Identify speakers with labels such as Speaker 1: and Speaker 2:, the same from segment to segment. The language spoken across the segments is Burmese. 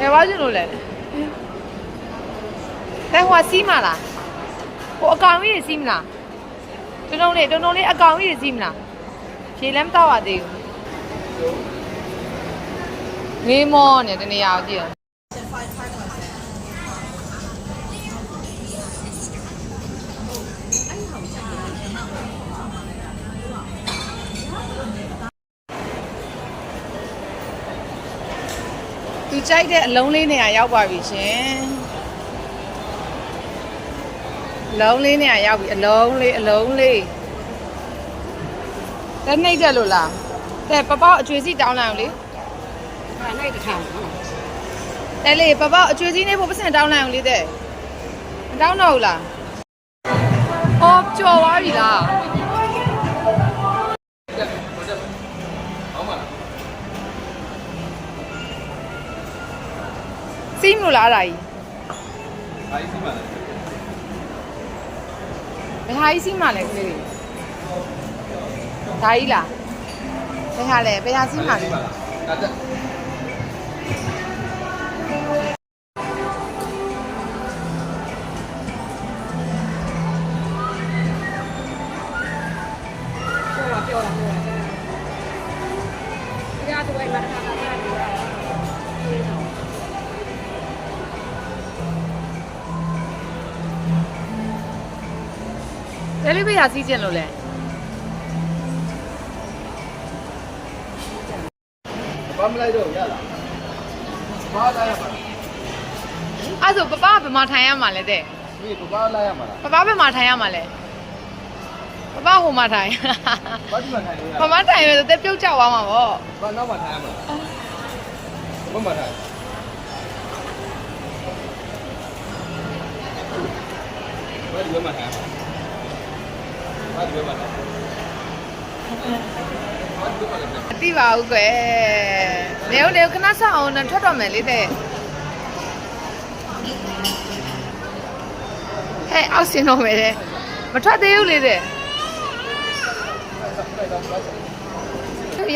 Speaker 1: ဘယ်သွားချင်လို့လဲဘယ်ဟိုကစီးမလားဟိုအကောင်ကြီးတွေစီးမလားတုံတုံလေးတုံတုံလေးအကောင်ကြီးတွေစီးမလားဖြေလည်းမတော့ရသေးဘူးငေးမောနဲ့တနေရာကိုကြည့်ရသူ ကြိုက်တဲ့အလုံးလေးနေရာရောက်ပါပြီရှင်အလုံးလေးနေရာရောက်ပြီအလုံးလေးအလုံးလေးတက်နှိမ့်တယ်လို့လားတဲ့ပပောက်အကျွေးစီတောင်းလိုက်အောင်လေ
Speaker 2: ဟာလိုက်တစ်ခါဟုတ်
Speaker 1: တဲ့လေပပောက်အကျွေးစီနေဖို့ပတ်စံတောင်းလိုက်အောင်လေတဲ့မတောင်းတော့ဘူးလားအော်ကြော်သွားပြီလား စီးမလို့လားအဲ့ဒါကြီး
Speaker 3: အားကြီးစီးပါလား
Speaker 1: ဘယ်ဟာကြီးစီးမှလဲကလေးတွေဒါကြီးလားဘယ်ဟာလဲဘယ်ဟာစီးမှလဲ
Speaker 3: ဒါတက်
Speaker 2: တယ်
Speaker 1: လေးဘယ်ဟာစီးကျင်လို့လဲ
Speaker 3: ဘာမလိုက်တော့ရလားဘာလာရမှာလဲ
Speaker 1: အဲ့ဆိုပပကဘယ်မှာထိုင်ရမှာလဲတဲ့
Speaker 3: ဒီဘာလာရမှာလား
Speaker 1: ပပဘယ်မှာထိုင်ရမှာလဲပပဟိုမှာထိုင်
Speaker 3: ဘာဒီမှာထိုင်ရ
Speaker 1: ပမထိုင်ရဆိုတက်ပြုတ်ကျသွားမှာပေါ့
Speaker 3: ဘာနောက်မှာထိုင်ရမှာဘာမှထိုင်ဘာဒီမှာထိုင်ဘာဒီမှာထိုင်ဘာဒီမှာထိုင်
Speaker 1: မသိပါဘူးကွယ်နေဦးနေဦးခဏဆောက်အောင်နဲ့ထွက်တော့မယ်လေတဲ့ဟဲ့အောက်စင်တော့မယ်တဲ့မထွက်သေးဘူးလေတဲ့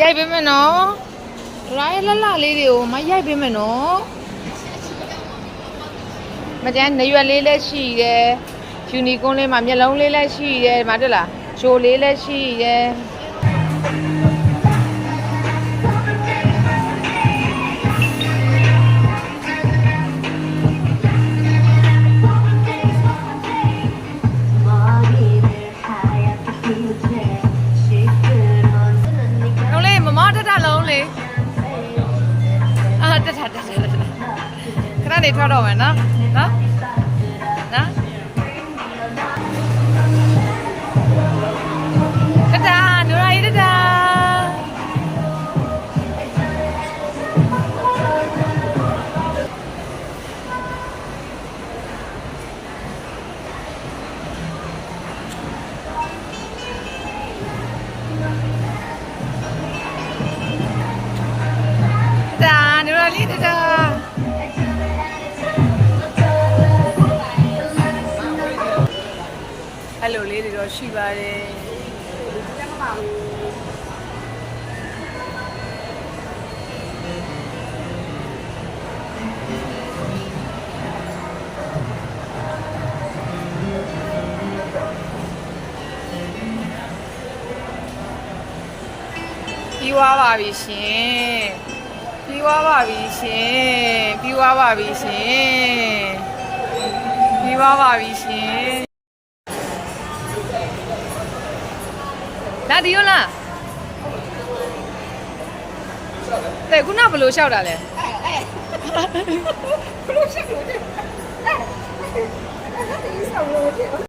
Speaker 1: ရိုက်ပေးမယ်နော်ဒရိုင်းလလလေးတွေကိုမရိုက်ပေးမယ်နော်မကျန်နေရွယ်လေးလည်းရှိတယ် ယူနီကွန်းလေးမှာမျက်လုံးလေးလည်းရှိတယ်ဒီမှာတွေ့လားချိုလေးလည်းရှိတယ်လုံးလေးမမတတလုံးလေးအာတတတတတခဏနေထွက်တော့မယ်နော်နော်နော် လေးတတအဲ့လိုလေးတွေတော့ရှိပါတယ်ပြီးသွားပါပြီရှင် ပြီးသွားပါပြီရှင်ပြီးသွားပါပြီရှင်ပြီးသွားပါပြီရှင်လာဒီယောလားတဲ့ခုနဘယ်လိုလျှောက်တာလဲ
Speaker 2: ဘလို့ရှိလို့တဲ့အဲ့ဒါဆောင်းလို့တဲ့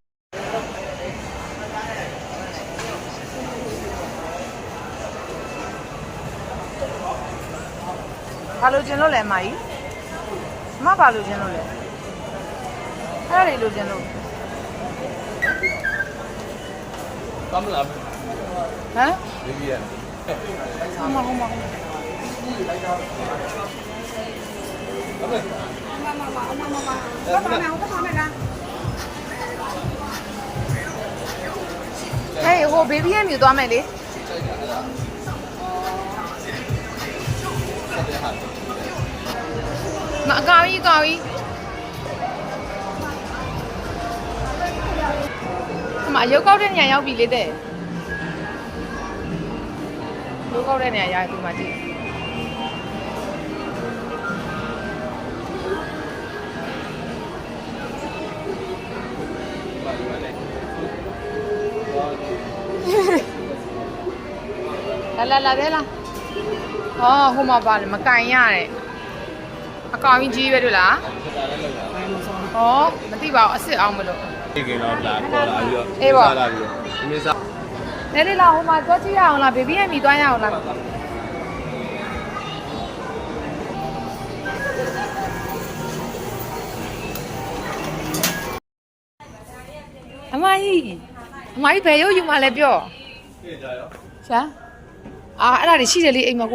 Speaker 1: ဘာလို့ကျင်လို့လဲအမကြီးအမဘာလို့ကျင်လို့လဲအဲ့ဒါတွေလို့ကျင်လို့
Speaker 3: ဘာမလား
Speaker 1: ဟမ်
Speaker 3: ဒီကြီးရ
Speaker 1: ဟမဟမဟမ
Speaker 3: ဘာမလဲ
Speaker 2: မမမအမမမဘာမှမအောင်ဘာမှမလား
Speaker 1: ဟေးဟိုဘေဘီရဲ့မြူသွားမယ်လေ မအကောင်ကြီးအကောင်ကြီးအမရုပ်ကောက်တဲ့နေရာရောက်ပြီလေတဲ့ရုပ်ကောက်တဲ့နေရာရောက်ပြီမှာကြည့်
Speaker 3: ပါဒီမှာလေ
Speaker 1: လာလာလာသေးလား ဟောဟိုမှာပါလေမကင်ရတဲ့အကောင်ကြီးကြီးပဲတို့လား
Speaker 3: စတာလည်းလောက်တာ
Speaker 1: ဟောမသိပါဘူးအစ်စ်အောင်မလို့
Speaker 3: ဒီကင်းတော့လာပေါ်လာပြီးတော့
Speaker 1: အေးပေါ့
Speaker 3: လာပြီးတော့ဒီမစား
Speaker 1: နဲလေးလာဟိုမှာသွားကြည့်ရအောင်လားဘေဘီရဲ့မိသွားရအောင်လားအမကြီးအမကြီးဘယ်ရုပ်ယူမှလဲပြော
Speaker 3: ပြေးကြရော
Speaker 1: ရှာ အာအဲ့ဒါတွေရှိတယ်လေအိမ်မှာကို